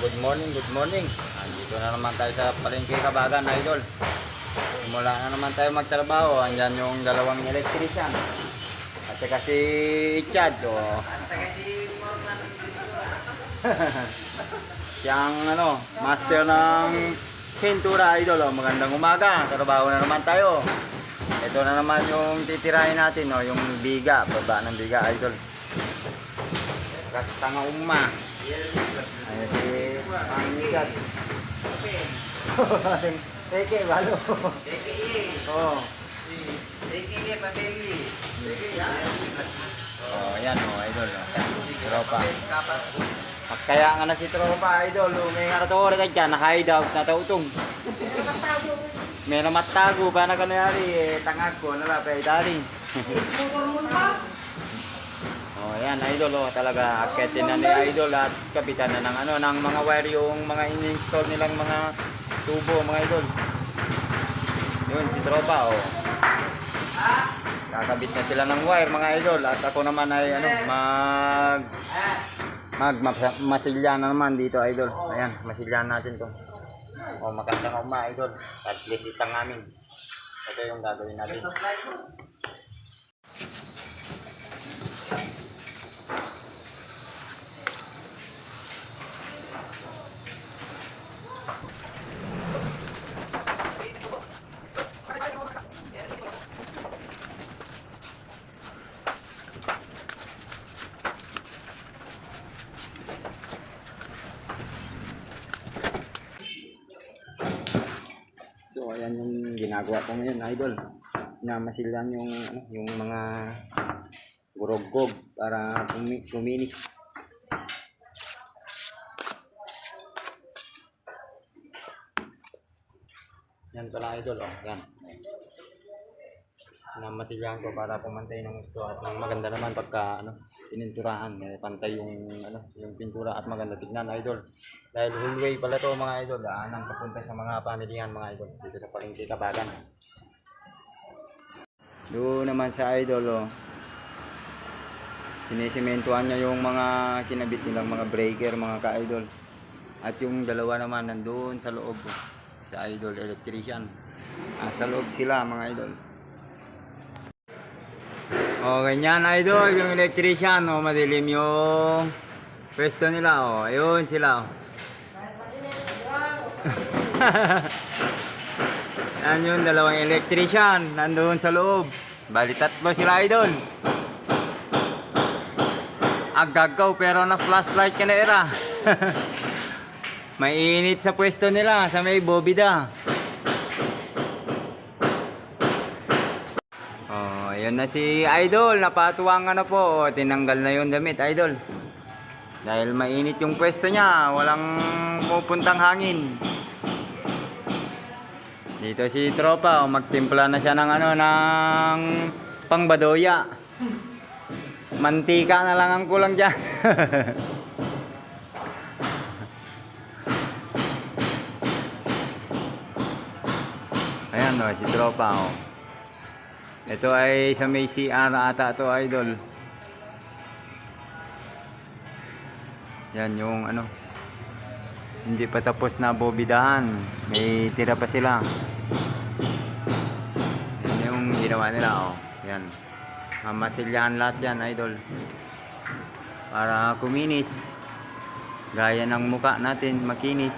good morning, good morning. Andito na naman tayo sa palengke kabagan, idol. Simula na naman tayo magtrabaho. Andyan yung dalawang electrician. At saka si Chad, oh. Siyang ano, master ng pintura, idol. Magandang umaga. Trabaho na naman tayo. Ito na naman yung titirahin natin, oh, yung biga, baba ng biga, idol. Kasi tanga umma. Ayan si Mang Chad. Teke, balo. Oo. Oh, ayan oh, idol. Oh. Tropa. Kaya nga na si Tropa, idol. May nga na to oras dyan, naka-hideout na tautong. May namatago ba na kanayari, eh, tangag ko, nala, pa idari. Oh, ayan, idol, oh, talaga akitin na ni idol at kapitan na ng ano, ng mga wire yung mga in-install nilang mga tubo, mga idol. Yun, si tropa, oh. Kakabit na sila ng wire, mga idol, at ako naman ay ano, mag mag mas- masilya na naman dito, idol. Ayan, masilya natin to. Oh, magandang uma, idol. At least itang amin. Ito yung gagawin natin. So ayan yung ginagawa ko ngayon, idol. Namasilan yung ano, yung mga gurog-gog para kumi kuminis. Yan pala idol, oh. Yan. Namasilan ko para pumantay ng gusto at ng maganda naman pagka ano, pininturahan. Eh, pantay yung ano, yung pintura at maganda tignan, idol. Dahil hallway pala to mga idol, daanan papunta sa mga pamilyan mga idol dito sa Palengke Kabagan. Doon naman sa idol oh. Sinisimentuhan niya yung mga kinabit nilang mga breaker mga ka-idol. At yung dalawa naman nandoon sa loob oh, sa idol electrician. Ah, sa loob sila mga idol. Oh, ganyan idol, yung electrician, oh, madilim yung pwesto nila, oh. Ayun sila, oh. Yan yung dalawang electrician, nandoon sa loob. Bali tatlo sila, idol. Agagaw, pero na flashlight ka na era. Mainit sa pwesto nila, sa may bobida. Oh, ayun na si Idol. Napatuwang na po. Oh, tinanggal na yung damit, Idol. Dahil mainit yung pwesto niya. Walang pupuntang hangin. Dito si Tropa. Oh, magtimpla na siya ng ano, ng pangbadoya. Mantika na lang ang kulang dyan. Ayan o, si Tropa oh. Ito ay sa may CR ata to idol. Yan yung ano. Hindi pa tapos na bobidahan. May tira pa sila. Yan yung ginawa nila oh. Yan. Mamasilyahan lahat yan idol. Para kuminis. Gaya ng muka natin makinis.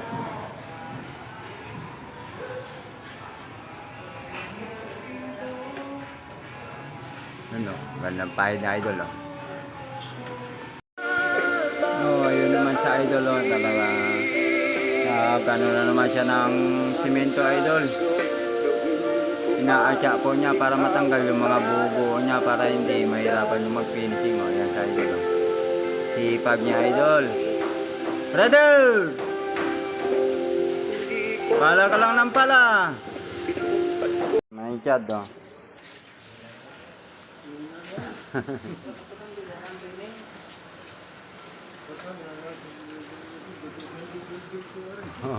Ano, gandang pahid na idol, oh. Oh, ayun naman sa idol, oh, talaga. Nagano na naman siya ng simento, idol. Inaatya po niya para matanggal yung mga buo niya para hindi mahirapan yung mag-finishing, oh. Yan sa idol, oh. Sipag niya, idol. Brother! Pala ka lang ng pala. May chad. Oh,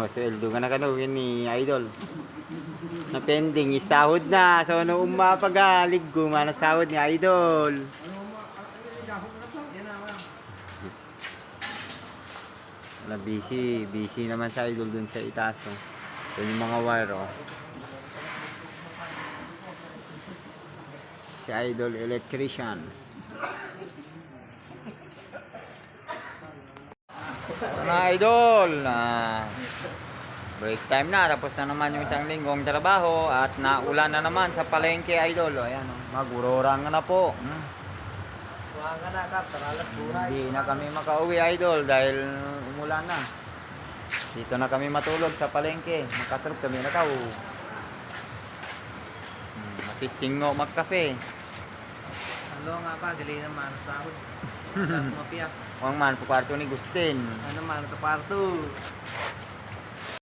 sweldo ka na kanugin ni Idol. Na pending, isahod na. So, ano umapagalig ko, na sahod ni Idol. Wala, busy. Busy naman sa idol dun sa itaas. Oh. Yun yung mga wire, oh. Si idol electrician. Mga idol, break time na. Tapos na naman yung isang linggong trabaho at naulan na naman sa palengke, idol. O, ayan, oh. magurorang na po. Hmm. Hindi na kami makauwi, idol, dahil umulan na. Dito na kami matulog sa palengke. Makatrop kami na tao. Hmm, masisingo magkape. Ano nga pa, dili naman sa ako. Sa mapiyak. Huwag man, puparto ni Gustin. Ano man, ito parto.